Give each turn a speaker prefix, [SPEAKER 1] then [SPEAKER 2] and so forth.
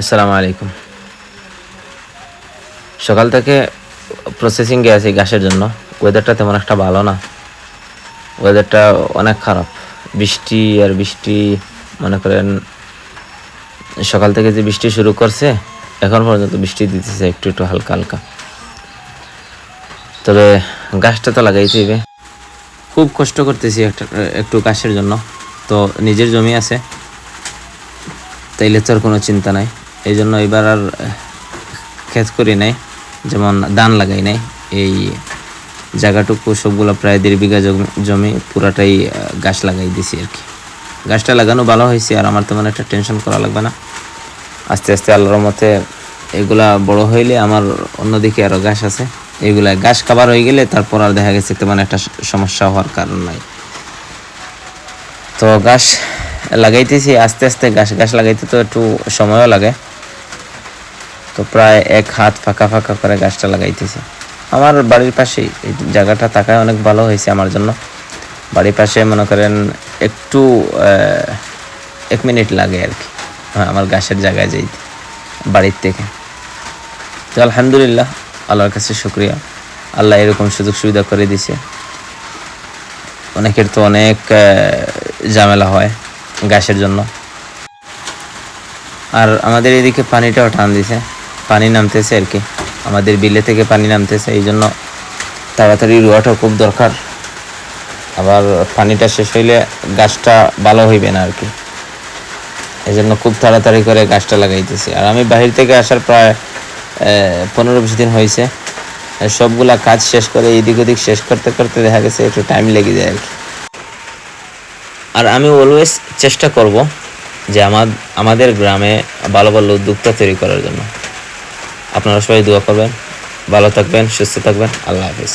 [SPEAKER 1] আসসালামু আলাইকুম। সকাল থেকে প্রসেসিংয়ে আছি গাছের জন্য। ওয়েদারটা তেমন একটা ভালো না। ওয়েদারটা অনেক খারাপ। বৃষ্টি আর বৃষ্টি, মনে করেন সকাল থেকে যে বৃষ্টি শুরু করছে, এখন পর্যন্ত বৃষ্টি দিতেছে একটু একটু হালকা হালকা। তবে গাছটা তো লাগাইতে হবে। খুব কষ্ট করতেছি একটা, একটু গাছের জন্য। তো নিজের জমি আছে। তাইলে তো আর কোনো চিন্তা নাই। এই জন্য এবার আর ক্ষেত করি নাই। যেমন ধান লাগাই নাই। এই জায়গাটুকু সবগুলো প্রায় দেড় বিঘা জমি পুরাটাই গাছ লাগাই দিছি আর কি। গাছটা লাগানো ভালো হয়েছে, আর আমার তেমন একটা টেনশন করা লাগবে না। আস্তে আস্তে আল্লাহর মতে এগুলা বড় হইলে আমার অন্যদিকে আরও গাছ আছে। এগুলা গাছ কাবার হয়ে গেলে তারপর আর দেখা গেছে তেমন একটা সমস্যা হওয়ার কারণ নাই। তো গাছ লাগাইতেছি, আস্তে আস্তে গাছ গাছ লাগাইতে তো একটু সময়ও লাগে। তো প্রায় এক হাত ফাঁকা ফাঁকা করে গাছটা লাগাইতেছে। আমার বাড়ির পাশেই এই জায়গাটা থাকায় অনেক ভালো হয়েছে আমার জন্য। বাড়ির পাশে মনে করেন একটু এক মিনিট লাগে আর কি হ্যাঁ আমার গাছের জায়গায় যাইতে বাড়ির থেকে। তো আলহামদুলিল্লাহ, আল্লাহর কাছে শুক্রিয়া। আল্লাহ এরকম সুযোগ সুবিধা করে দিছে। অনেকের তো অনেক ঝামেলা হয় গাছের জন্য। আর আমাদের এদিকে পানিটাও টান দিছে। পানি নামতেছে আর কি। আমাদের বিলে থেকে পানি নামতেছে, এই জন্য তাড়াতাড়ি রোয়াটা খুব দরকার। আবার পানিটা শেষ হইলে গাছটা ভালো হইবে না আর কি। এই জন্য খুব তাড়াতাড়ি করে গাছটা লাগাইতেছি। আর আমি বাহির থেকে আসার প্রায় পনেরো বিশ দিন হয়েছে সবগুলা কাজ শেষ করে এদিক ওদিক শেষ করতে করতে দেখা গেছে একটু টাইম লেগে যায় আর কি। আর আমি অলওয়েজ চেষ্টা করব যে আমার, আমাদের গ্রামে ভালো ভালো উদ্যোক্তা তৈরি করার জন্য। আপনারা সবাই দোয়া করবেন ভালো থাকবেন সুস্থ থাকবেন আল্লাহ হাফিজ।